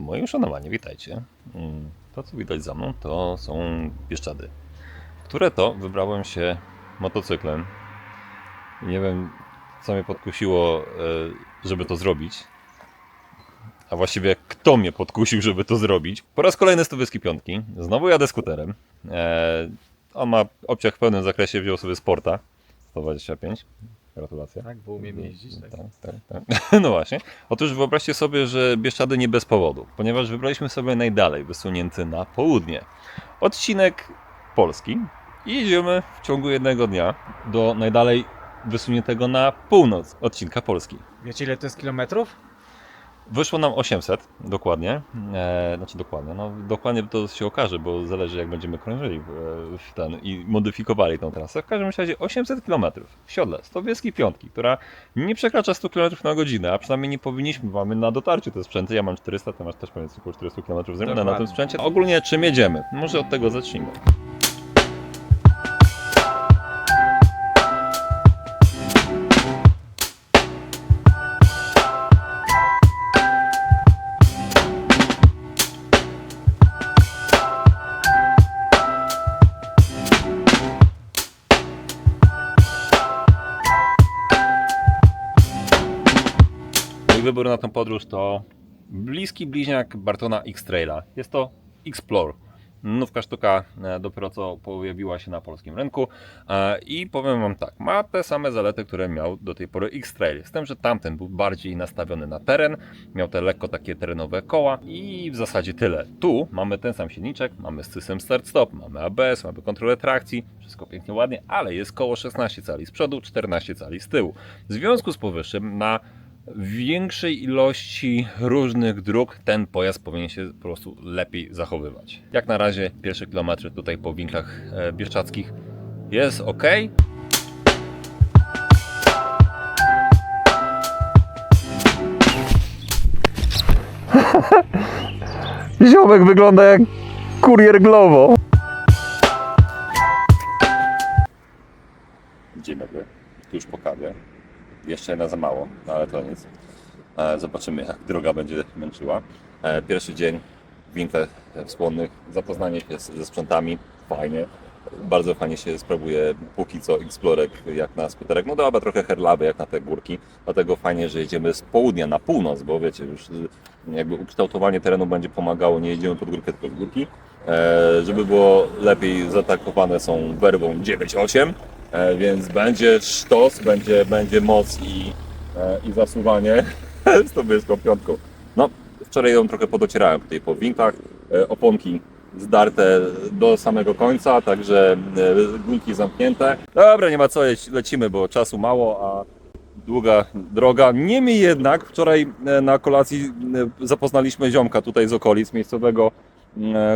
Moje uszanowanie, witajcie. Mm, To, co widać za mną, to są Bieszczady, które to wybrałem się motocyklem. Nie wiem, co mnie podkusiło, e, żeby to zrobić. A właściwie kto mnie podkusił, żeby to zrobić. Po raz kolejny 100 Wyski Piątki. Znowu jadę skuterem. E, On ma obciach w pełnym zakresie, wziął sobie Sporta 125. Gratulacje. Tak, bo umiem jeździć. Tak. Tak, tak, tak. No właśnie. Otóż wyobraźcie sobie, że Bieszczady nie bez powodu, ponieważ wybraliśmy sobie najdalej wysunięty na południe odcinek Polski i jedziemy w ciągu jednego dnia do najdalej wysuniętego na północ odcinka Polski. Wiecie ile to jest kilometrów? Wyszło nam 800 dokładnie, e, znaczy dokładnie, no dokładnie to się okaże, bo zależy jak będziemy krążyli w, w ten i modyfikowali tą trasę. W każdym razie 800 km w siodle, 100 wieskiej piątki, która nie przekracza 100 km na godzinę, a przynajmniej nie powinniśmy, mamy na dotarciu te sprzęty, ja mam 400, ty masz też pewnie około 400 km z na tym sprzęcie. Ogólnie czym jedziemy? Może od tego zacznijmy. Wybór na tę podróż to bliski bliźniak Bartona X-Traila. Jest to Explore. Nówka sztuka e, dopiero co pojawiła się na polskim rynku e, i powiem Wam tak, ma te same zalety, które miał do tej pory X-Trail. Z tym, że tamten był bardziej nastawiony na teren, miał te lekko takie terenowe koła i w zasadzie tyle. Tu mamy ten sam silniczek, mamy system start-stop, mamy ABS, mamy kontrolę trakcji, wszystko pięknie, ładnie, ale jest koło 16 cali z przodu, 14 cali z tyłu. W związku z powyższym na większej ilości różnych dróg ten pojazd powinien się po prostu lepiej zachowywać. Jak na razie pierwsze kilometry tutaj po winklach e, bieszczadzkich jest ok. Ziomek wygląda jak kurier Glovo. Dzień dobry, już po kawie. Jeszcze jedna za mało, no ale to nic. E, Zobaczymy, jak droga będzie męczyła. E, Pierwszy dzień w winkle wspólnych, zapoznanie się ze sprzętami, fajnie. Bardzo fajnie się sprawuje póki co Explorek jak na skuterek. No dobra, trochę herlawy jak na te górki, dlatego fajnie, że jedziemy z południa na północ, bo wiecie, już y, jakby ukształtowanie terenu będzie pomagało, nie jedziemy pod górkę, tylko z górki. E, żeby było lepiej zaatakowane są werwą 9.8, e, więc będzie sztos, będzie, będzie moc i, e, i zasuwanie z tą wyspą piątką. No, wczoraj ją trochę podocierałem tutaj po winklach, e, oponki zdarte do samego końca, także e, gumki zamknięte. Dobra, nie ma co, lecimy, bo czasu mało, a długa droga. Niemniej jednak wczoraj e, na kolacji e, zapoznaliśmy ziomka tutaj z okolic miejscowego, e,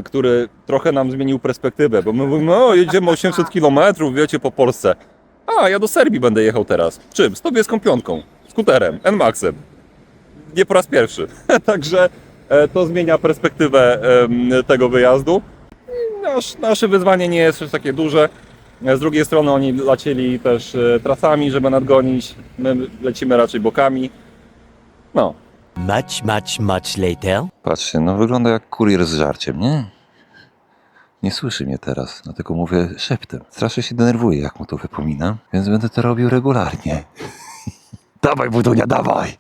który trochę nam zmienił perspektywę, bo my mówimy, o jedziemy 800 km, wiecie, po Polsce. A, ja do Serbii będę jechał teraz. Czym? Z tobieską piątką, skuterem, N-Maxem. Nie po raz pierwszy. Także e, to zmienia perspektywę tego wyjazdu. Nasz, nasze wyzwanie nie jest takie duże. Z drugiej strony oni lecieli też e, trasami, żeby nadgonić. My lecimy raczej bokami. No. Much, much, much later. Patrzcie, no wygląda jak kurier z żarciem, nie? Nie słyszy mnie teraz, dlatego mówię szeptem. Strasznie się denerwuje, jak mu to wypominam, więc będę to robił regularnie. dawaj, budunia, dawaj!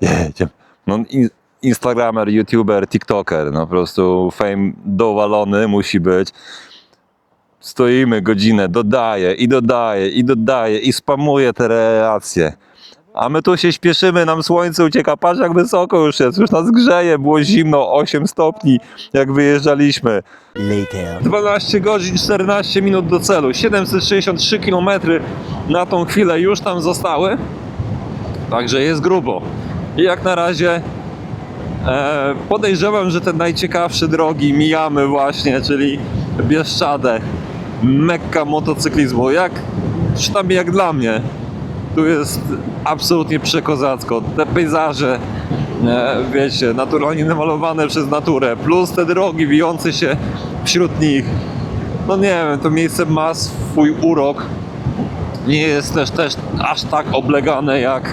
Jedziemy. No, in, Instagramer, YouTuber, TikToker, no po prostu fame dowalony musi być. Stoimy godzinę, dodaję i dodaję i dodaję i spamuję te relacje. A my tu się śpieszymy, nam słońce ucieka, patrz jak wysoko już jest, już nas grzeje, było zimno, 8 stopni jak wyjeżdżaliśmy. Later. 12 godzin, 14 minut do celu, 763 km na tą chwilę już tam zostały. Także jest grubo. I jak na razie e, podejrzewam, że te najciekawsze drogi mijamy właśnie, czyli Bieszczadę, Mekka motocyklizmu. Jak, przynajmniej jak dla mnie, tu jest absolutnie przekozacko. Te pejzaże, e, wiecie, naturalnie namalowane przez naturę, plus te drogi wijące się wśród nich. No nie wiem, to miejsce ma swój urok. Nie jest też, też aż tak oblegane jak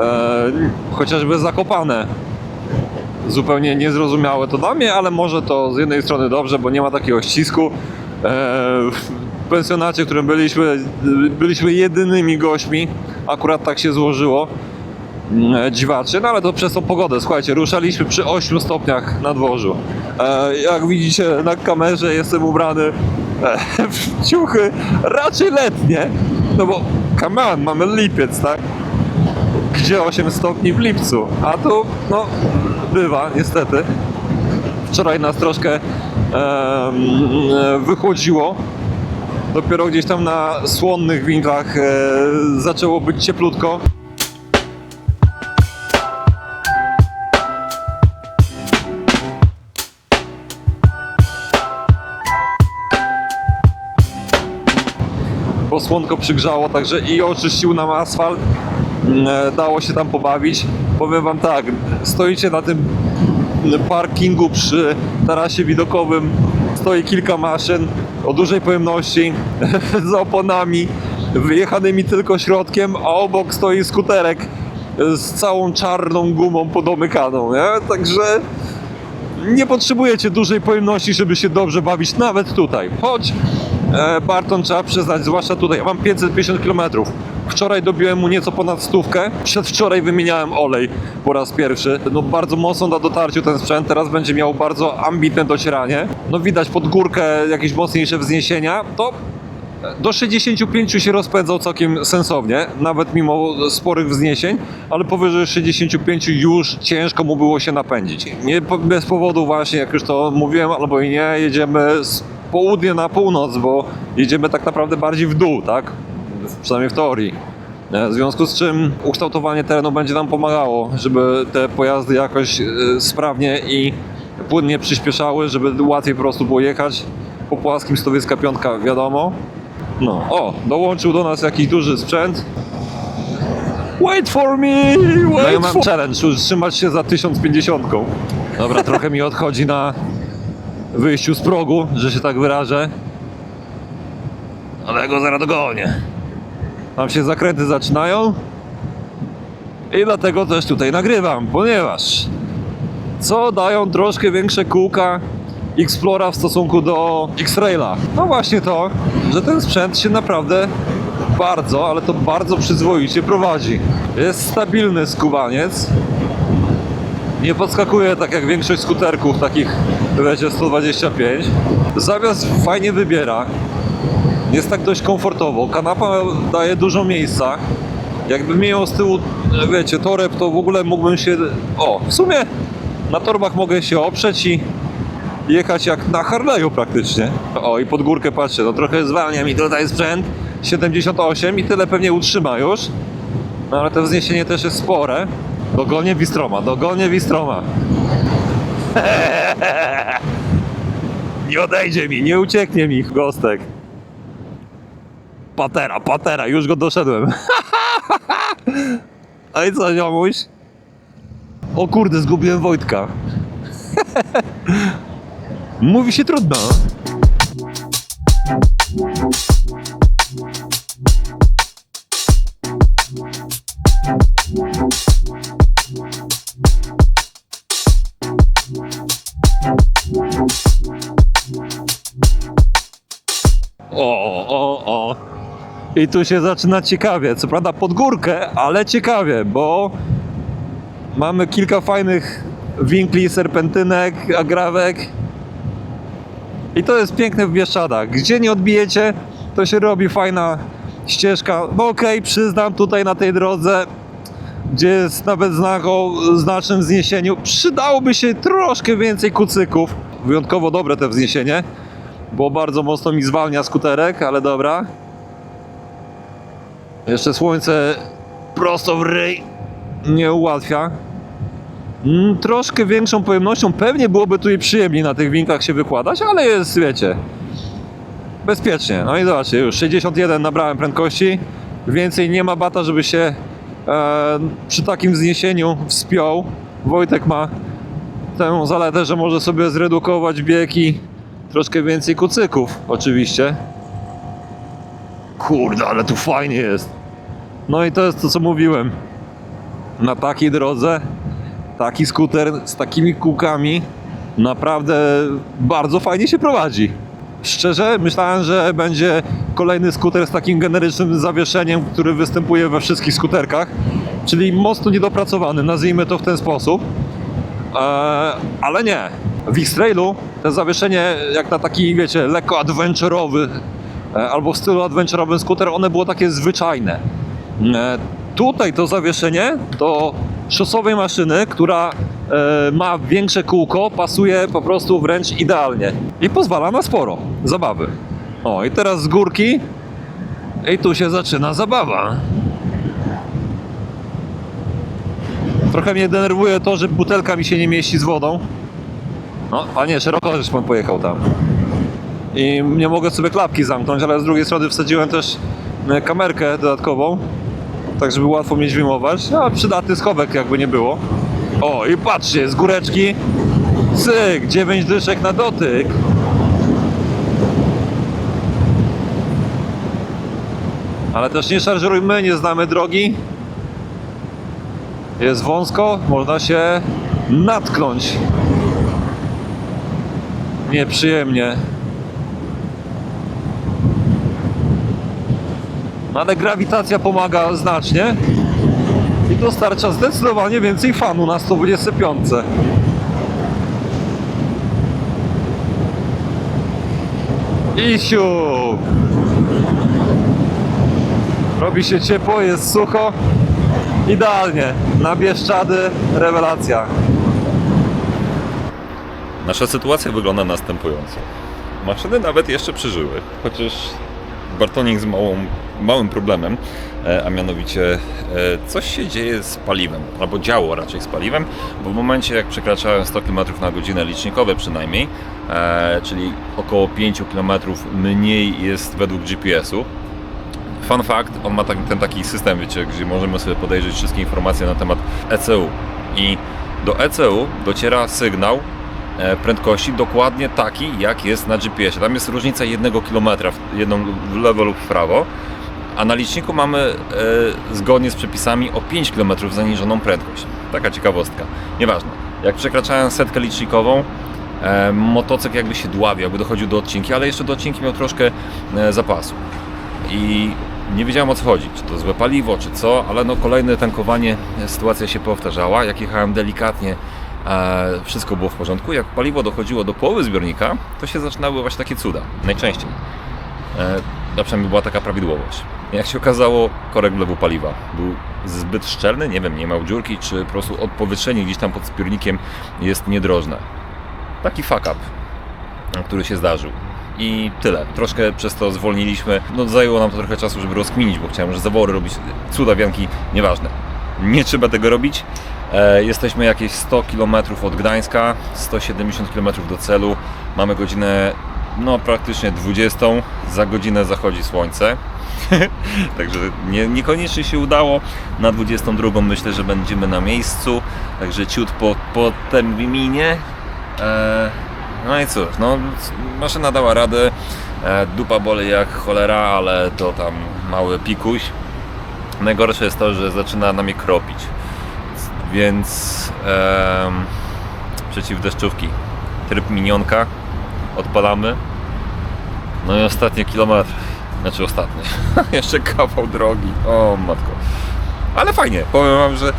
e, chociażby Zakopane. zupełnie niezrozumiałe to dla mnie, ale może to z jednej strony dobrze, bo nie ma takiego ścisku. E, pensjonacie, w którym byliśmy, byliśmy jedynymi gośćmi, akurat tak się złożyło. E, Dziwacznie, no ale to przez tą pogodę. Słuchajcie, ruszaliśmy przy 8 stopniach na dworzu. E, Jak widzicie na kamerze jestem ubrany e, w ciuchy raczej letnie, no bo come on, mamy lipiec, tak? Gdzie 8 stopni w lipcu? A tu, no, bywa, niestety. Wczoraj nas troszkę em, wychłodziło. Dopiero gdzieś tam na słonnych winklach e, zaczęło być cieplutko. bo słonko przygrzało, także i oczyścił nam asfalt. E, Dało się tam pobawić. Powiem wam tak, stoicie na tym parkingu przy tarasie widokowym, stoi kilka maszyn o dużej pojemności z oponami wyjechanymi tylko środkiem, a obok stoi skuterek z całą czarną gumą podomykaną, nie? Także nie potrzebujecie dużej pojemności, żeby się dobrze bawić, nawet tutaj. Choć Barton trzeba przyznać, zwłaszcza tutaj, ja mam 550 km. Wczoraj dobiłem mu nieco ponad stówkę. Przedwczoraj wymieniałem olej po raz pierwszy. No bardzo mocno na dotarciu ten sprzęt. Teraz będzie miał bardzo ambitne docieranie. No widać pod górkę jakieś mocniejsze wzniesienia. To do 65 się rozpędzał całkiem sensownie, nawet mimo sporych wzniesień, ale powyżej 65 już ciężko mu było się napędzić. Nie bez powodu właśnie, jak już to mówiłem, albo i nie, jedziemy z południa na północ, bo jedziemy tak naprawdę bardziej w dół, tak? Przynajmniej w teorii. W związku z czym ukształtowanie terenu będzie nam pomagało, żeby te pojazdy jakoś e, sprawnie i płynnie przyspieszały, żeby łatwiej po prostu było jechać. Po płaskim 125 wiadomo. No, o, dołączył do nas jakiś duży sprzęt. Wait for me! Wait no ja mam for... challenge, utrzymać się za 1050. Dobra, trochę mi odchodzi na wyjściu z progu, że się tak wyrażę. Ale ja go zaraz dogonię. Tam się zakręty zaczynają. I dlatego też tutaj nagrywam, ponieważ co dają troszkę większe kółka Explora w stosunku do X-Traila? No właśnie to, że ten sprzęt się naprawdę bardzo, ale to bardzo przyzwoicie prowadzi. Jest stabilny skubaniec. Nie podskakuje tak jak większość skuterków takich wiecie 125. Zawias fajnie wybiera. Jest tak dość komfortowo. Kanapa daje dużo miejsca. Jakbym miał z tyłu, wiecie, toreb, to w ogóle mógłbym się... O, w sumie na torbach mogę się oprzeć i jechać jak na Harley'u praktycznie. O, i pod górkę patrzcie, no trochę zwalnia mi tutaj sprzęt. 78 i tyle pewnie utrzyma już. No ale to wzniesienie też jest spore. Dogonię Wistroma, dogonię Wistroma. Nie odejdzie mi, nie ucieknie mi gostek. Patera, patera, już go doszedłem. A i co, ziomuś? O kurde, zgubiłem Wojtka. Mówi się trudno. I tu się zaczyna ciekawie. Co prawda pod górkę, ale ciekawie, bo mamy kilka fajnych winkli, serpentynek, agrawek. I to jest piękne w Bieszczadach. Gdzie nie odbijecie, to się robi fajna ścieżka. No okej, przyznam tutaj na tej drodze, gdzie jest nawet znak o znacznym wzniesieniu, przydałoby się troszkę więcej kucyków. Wyjątkowo dobre te wzniesienie, bo bardzo mocno mi zwalnia skuterek, ale dobra. Jeszcze słońce prosto w ryj nie ułatwia. Mm, troszkę większą pojemnością pewnie byłoby tu i przyjemniej na tych winkach się wykładać, ale jest, wiecie, bezpiecznie. No i zobaczcie, już 61 nabrałem prędkości, więcej nie ma bata, żeby się e, przy takim wzniesieniu wspiął. Wojtek ma tę zaletę, że może sobie zredukować bieg i troszkę więcej kucyków, oczywiście. Kurde, ale tu fajnie jest. No i to jest to, co mówiłem. Na takiej drodze taki skuter z takimi kółkami naprawdę bardzo fajnie się prowadzi. Szczerze, myślałem, że będzie kolejny skuter z takim generycznym zawieszeniem, który występuje we wszystkich skuterkach, czyli mocno niedopracowany, nazwijmy to w ten sposób. Eee, ale nie. W X-Trailu to zawieszenie jak na taki, wiecie, lekko adventurowy e, albo w stylu adventurowym skuter, one było takie zwyczajne. E, tutaj to zawieszenie do szosowej maszyny, która e, ma większe kółko, pasuje po prostu wręcz idealnie i pozwala na sporo zabawy. O, i teraz z górki i tu się zaczyna zabawa. Trochę mnie denerwuje to, że butelka mi się nie mieści z wodą. No, a nie, szeroko żeś pan pojechał tam. I nie mogę sobie klapki zamknąć, ale z drugiej strony wsadziłem też e, kamerkę dodatkową, tak żeby łatwo mnie dźwiękować, a przydatny schowek jakby nie było. O, i patrzcie, z góreczki, cyk, 9 dyszek na dotyk. Ale też nie szarżurujmy, nie znamy drogi. Jest wąsko, można się natknąć. Nieprzyjemnie. Ale grawitacja pomaga znacznie i dostarcza zdecydowanie więcej fanu na 125. I siup! Robi się ciepło, jest sucho. Idealnie. Na Bieszczady rewelacja. Nasza sytuacja wygląda następująco. Maszyny nawet jeszcze przeżyły, chociaż Bartonik z małą, małym problemem, e, a mianowicie e, coś się dzieje z paliwem, albo działo raczej z paliwem, bo w momencie jak przekraczałem 100 km na godzinę licznikowe przynajmniej, e, czyli około 5 km mniej jest według GPS-u, Fun fact, on ma tak, ten taki system, wiecie, gdzie możemy sobie podejrzeć wszystkie informacje na temat ECU. I do ECU dociera sygnał prędkości dokładnie taki, jak jest na GPS-ie. Tam jest różnica jednego kilometra, jedną w lewo lub w prawo, a na liczniku mamy e, zgodnie z przepisami o 5 km zaniżoną prędkość. Taka ciekawostka. Nieważne. Jak przekraczałem setkę licznikową, e, motocykl jakby się dławił, jakby dochodził do odcinki, ale jeszcze do odcinki miał troszkę e, zapasu i nie wiedziałem o co chodzi, czy to złe paliwo, czy co, ale no kolejne tankowanie, e, sytuacja się powtarzała. Jak jechałem delikatnie, e, wszystko było w porządku. Jak paliwo dochodziło do połowy zbiornika, to się zaczynały właśnie takie cuda, najczęściej. E, przynajmniej była taka prawidłowość. Jak się okazało, korek wlewu paliwa był zbyt szczelny, nie wiem, nie miał dziurki, czy po prostu odpowietrzenie gdzieś tam pod zbiornikiem jest niedrożne. Taki fuck up który się zdarzył. I tyle. Troszkę przez to zwolniliśmy. No zajęło nam to trochę czasu, żeby rozkminić, bo chciałem, że zawory robić cuda wianki, nieważne. Nie trzeba tego robić. E, jesteśmy jakieś 100 km od Gdańska, 170 km do celu. Mamy godzinę no praktycznie 20. Za godzinę zachodzi słońce. Także nie, niekoniecznie się udało. Na 22 myślę, że będziemy na miejscu. Także ciut po, po terminie. E, no i cóż, no maszyna dała radę. E, dupa boli jak cholera, ale to tam mały pikuś. Najgorsze jest to, że zaczyna na mnie kropić. Więc em, przeciwdeszczówki. Tryb minionka. Odpalamy. No i ostatnie kilometr. Znaczy ostatnie. Jeszcze kawał drogi. O matko. Ale fajnie. Powiem wam, że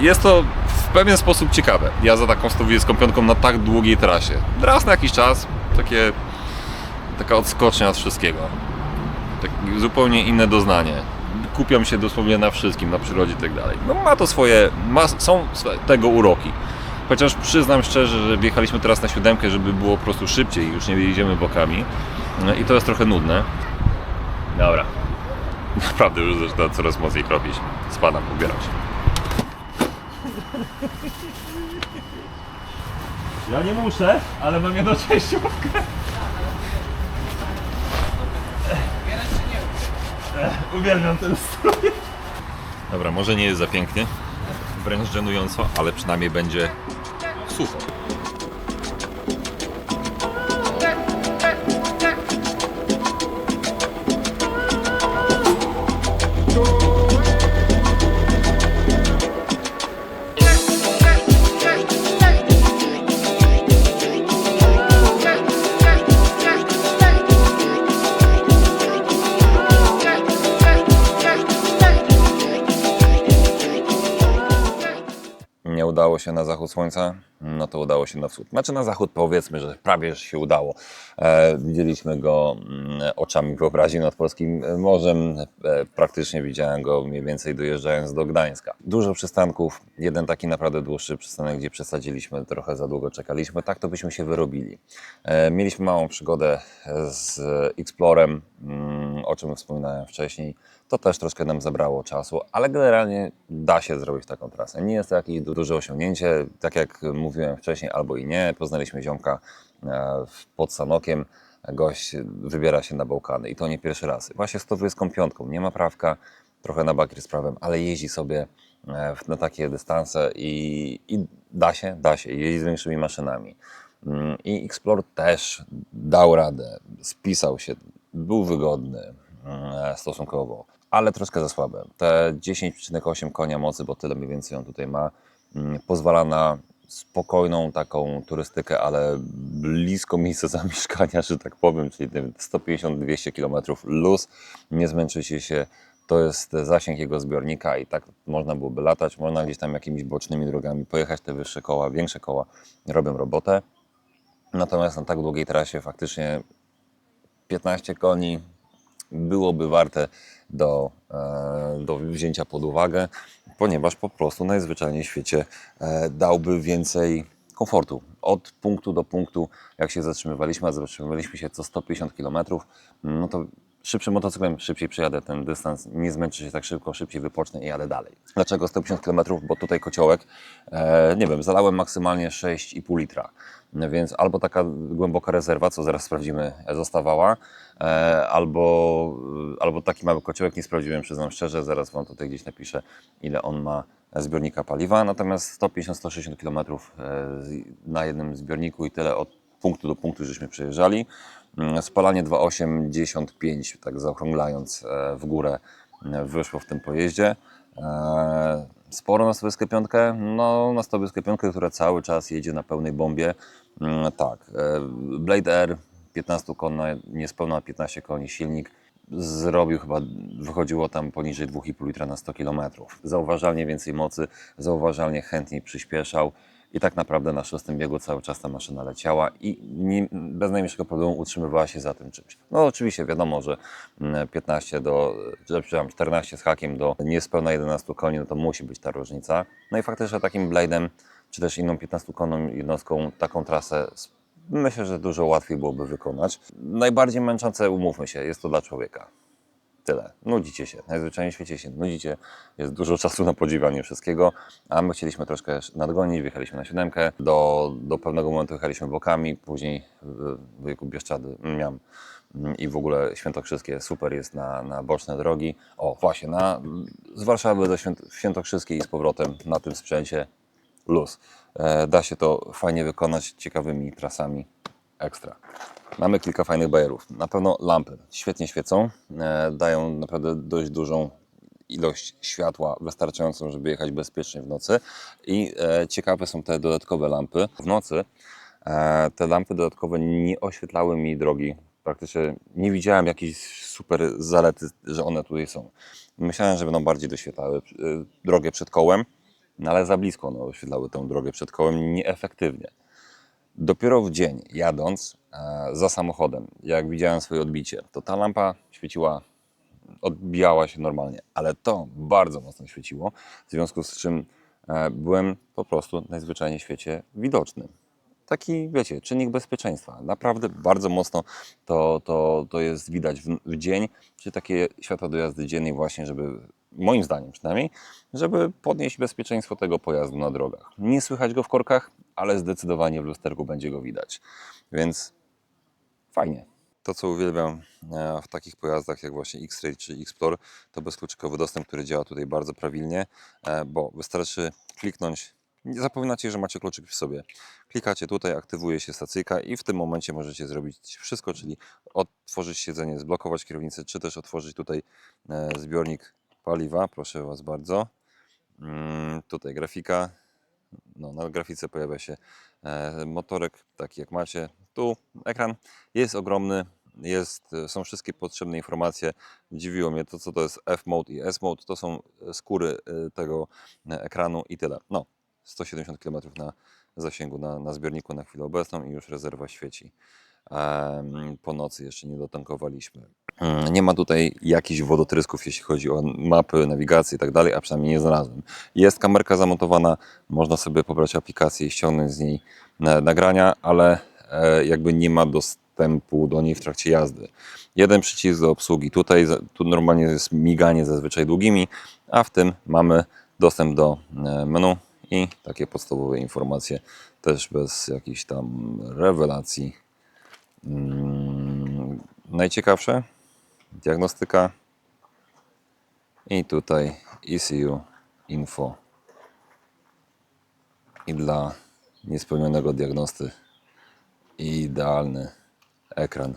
jest to w pewien sposób ciekawe. Ja za taką 120 piątką na tak długiej trasie. Raz na jakiś czas. Takie, taka odskocznia od wszystkiego. Tak, zupełnie inne doznanie. Kupiam się dosłownie na wszystkim, na przyrodzie i tak dalej. No ma to swoje, ma, są tego uroki. Chociaż przyznam szczerze, że wjechaliśmy teraz na siódemkę, żeby było po prostu szybciej, już nie jedziemy bokami. No I to jest trochę nudne. Dobra. Naprawdę już zaczyna coraz mocniej kropić. Spadam, ubieram się. Ja nie muszę, ale mam jedną częściówkę. Uwielbiam ten strój. Dobra, może nie jest za pięknie, wręcz żenująco, ale przynajmniej będzie sucho. Się na zachód słońca, no to udało się na wschód. Znaczy na zachód powiedzmy, że prawie się udało. E, widzieliśmy go mm, oczami wyobraźni nad polskim morzem. E, praktycznie widziałem go mniej więcej dojeżdżając do Gdańska. Dużo przystanków, jeden taki naprawdę dłuższy przystanek, gdzie przesadziliśmy, trochę za długo czekaliśmy. Tak to byśmy się wyrobili. E, mieliśmy małą przygodę z Explorem, mm, o czym wspominałem wcześniej. To też troszkę nam zabrało czasu, ale generalnie da się zrobić taką trasę. Nie jest to jakieś du- duże osiągnięcie, tak jak mówiłem wcześniej, albo i nie. Poznaliśmy ziomka e, pod Sanokiem. Gość wybiera się na Bałkany i to nie pierwszy raz. Właśnie z 125, nie ma prawka, trochę na bakier z prawem, ale jeździ sobie e, na takie dystanse i, i da się, da się, jeździ z większymi maszynami. Mm, I Explore też dał radę, spisał się, był wygodny mm, stosunkowo, ale troszkę za słabe. Te 10,8 konia mocy, bo tyle mniej więcej on tutaj ma, mm, pozwala na spokojną taką turystykę, ale blisko miejsca zamieszkania, że tak powiem, czyli nie wiem, 150-200 km luz, nie zmęczycie się. To jest zasięg jego zbiornika i tak można byłoby latać, można gdzieś tam jakimiś bocznymi drogami pojechać, te wyższe koła, większe koła robią robotę. Natomiast na tak długiej trasie faktycznie 15 koni byłoby warte do, e, do wzięcia pod uwagę, ponieważ po prostu najzwyczajniej w świecie e, dałby więcej komfortu. Od punktu do punktu, jak się zatrzymywaliśmy, a zatrzymywaliśmy się co 150 km, no to szybszym motocyklem szybciej przejadę ten dystans, nie zmęczę się tak szybko, szybciej wypocznę i jadę dalej. Dlaczego 150 km? Bo tutaj kociołek, e, nie wiem, zalałem maksymalnie 6,5 litra, więc albo taka głęboka rezerwa, co zaraz sprawdzimy, zostawała, e, albo, albo taki mały kociołek, nie sprawdziłem, przyznam szczerze, zaraz Wam tutaj gdzieś napiszę, ile on ma zbiornika paliwa, natomiast 150-160 km e, na jednym zbiorniku i tyle od punktu do punktu, żeśmy przejeżdżali. Mm, Spalanie 2,85, tak zaokrąglając e, w górę, e, wyszło w tym pojeździe. E, Sporo na 125, no na 125, która cały czas jedzie na pełnej bombie. Mm, Tak, Blade Air 15 konna, niespełna 15 koni silnik, zrobił chyba, wychodziło tam poniżej 2,5 litra na 100 km. Zauważalnie więcej mocy, zauważalnie chętniej przyspieszał i tak naprawdę na szóstym biegu cały czas ta maszyna leciała i nie, bez najmniejszego problemu utrzymywała się za tym czymś. No oczywiście wiadomo, że mm, 15 do, że, przepraszam, 14 z hakiem do niespełna 11 koni, no to musi być ta różnica. No i faktycznie takim Blade'em, czy też inną 15-konną jednostką taką trasę myślę, że dużo łatwiej byłoby wykonać. Najbardziej męczące, umówmy się, jest to dla człowieka. Tyle. Nudzicie się. Najzwyczajniej w świecie się nudzicie. Jest dużo czasu na podziwianie wszystkiego, a my chcieliśmy troszkę nadgonić. Wjechaliśmy na siódemkę. Do, do pewnego momentu jechaliśmy bokami, później w wujku Bieszczady miałem i w ogóle Świętokrzyskie super jest na, na boczne drogi. O, właśnie, na, z Warszawy do Święt, Świętokrzyskiej i z powrotem na tym sprzęcie luz. E, da się to fajnie wykonać ciekawymi trasami ekstra. Mamy kilka fajnych bajerów. Na pewno lampy świetnie świecą, e, dają naprawdę dość dużą ilość światła, wystarczającą, żeby jechać bezpiecznie w nocy. I e, ciekawe są te dodatkowe lampy. W nocy e, te lampy dodatkowe nie oświetlały mi drogi. Praktycznie nie widziałem jakiejś super zalety, że one tutaj są. Myślałem, że będą bardziej doświetlały drogę przed kołem, no ale za blisko one oświetlały tę drogę przed kołem nieefektywnie. Dopiero w dzień, jadąc e, za samochodem, jak widziałem swoje odbicie, to ta lampa świeciła, odbijała się normalnie, ale to bardzo mocno świeciło, w związku z czym e, byłem po prostu najzwyczajniej w świecie widoczny. Taki, wiecie, czynnik bezpieczeństwa. Naprawdę bardzo mocno to, to, to jest widać w, w dzień, czy takie światła do jazdy dziennej właśnie, żeby, moim zdaniem przynajmniej, żeby podnieść bezpieczeństwo tego pojazdu na drogach. Nie słychać go w korkach, ale zdecydowanie w lusterku będzie go widać. Więc fajnie. To, co uwielbiam e, w takich pojazdach jak właśnie X-Trail czy Explore, to bezkluczykowy dostęp, który działa tutaj bardzo prawidłnie, e, bo wystarczy kliknąć, nie zapominacie, że macie kluczyk przy sobie. Klikacie tutaj, aktywuje się stacyjka i w tym momencie możecie zrobić wszystko, czyli otworzyć siedzenie, zblokować kierownicę, czy też otworzyć tutaj e, zbiornik paliwa, proszę Was bardzo. Mm, Tutaj grafika, no, na grafice pojawia się e, motorek, taki jak macie. Tu ekran jest ogromny, jest, są wszystkie potrzebne informacje. Dziwiło mnie to, co to jest F-Mode i S-Mode. To są skóry e, tego e, ekranu i tyle. No, 170 km na zasięgu na, na zbiorniku na chwilę obecną i już rezerwa świeci. Po nocy jeszcze nie dotankowaliśmy. Mm, Nie ma tutaj jakichś wodotrysków, jeśli chodzi o mapy, nawigację i tak dalej, a przynajmniej nie znalazłem. Jest kamerka zamontowana, można sobie pobrać aplikację i ściągnąć z niej na- nagrania, ale e, jakby nie ma dostępu do niej w trakcie jazdy. Jeden przycisk do obsługi. Tutaj tu normalnie jest miganie zazwyczaj długimi, a w tym mamy dostęp do e, menu i takie podstawowe informacje, też bez jakichś tam rewelacji. Mm, najciekawsze diagnostyka i tutaj ECU info i dla niespełnionego diagnosty idealny ekran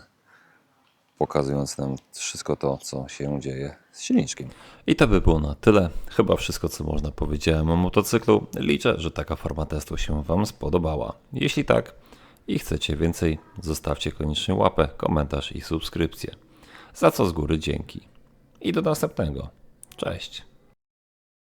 pokazujący nam wszystko to, co się dzieje z silniczkiem. I to by było na tyle. Chyba wszystko, co można powiedziałem o motocyklu. Liczę, że taka forma testu się Wam spodobała. Jeśli tak i chcecie więcej, zostawcie koniecznie łapę, komentarz i subskrypcję. Za co z góry dzięki. I do następnego. Cześć.